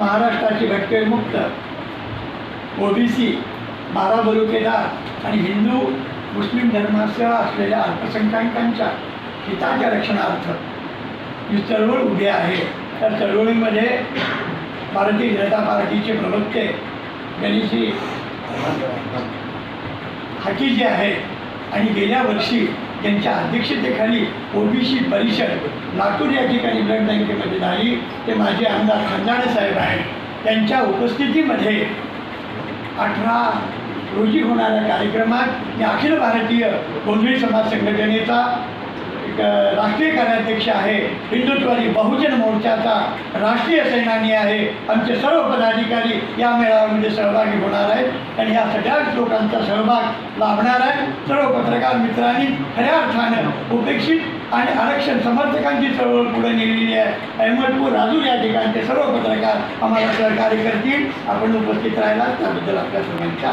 महाराष्ट्राची भटकेमुक्त ओबीसी बारा बलुकेदार आणि हिंदू मुस्लिम धर्मासह असलेल्या अल्पसंख्याकांच्या हिताच्या रक्षणार्थ ही चळवळ उभी आहे. त्या चळवळीमध्ये भारतीय जनता पार्टीचे प्रवक्ते गणेशी हाकी जे आहे आणि गेल्या वर्षी त्यांच्या अध्यक्षतेखाली ओबीसी परिषद लातूर या ठिकाणी ब्लड बँकेमध्ये झाली. ते माझे आमदार खंदाणे साहेब आहेत. त्यांच्या उपस्थितीमध्ये अठरा रोजी होणाऱ्या कार्यक्रमात मी अखिल भारतीय गोंधळी समाज संघटनेचा राष्ट्रीय कार्याध्यक्ष आहे. हिंदुत्वादी बहुजन मोर्चाचा राष्ट्रीय सेनानी आहे. आमचे सर्व पदाधिकारी या मेळाव्यामध्ये सहभागी होणार आहेत आणि या सगळ्याच लोकांचा सहभाग लाभणार आहे सर्व पत्रकार मित्रांनी खऱ्या अर्थानं उपेक्षित आणि आरक्षण समर्थकांची चळवळ पुढे नेलेली आहे. अहमदपूर राजूर या ठिकाणचे सर्व पत्रकार आम्हाला सहकार्य करतील. आपण उपस्थित राहिला त्याबद्दल आपल्या सर्वांच्या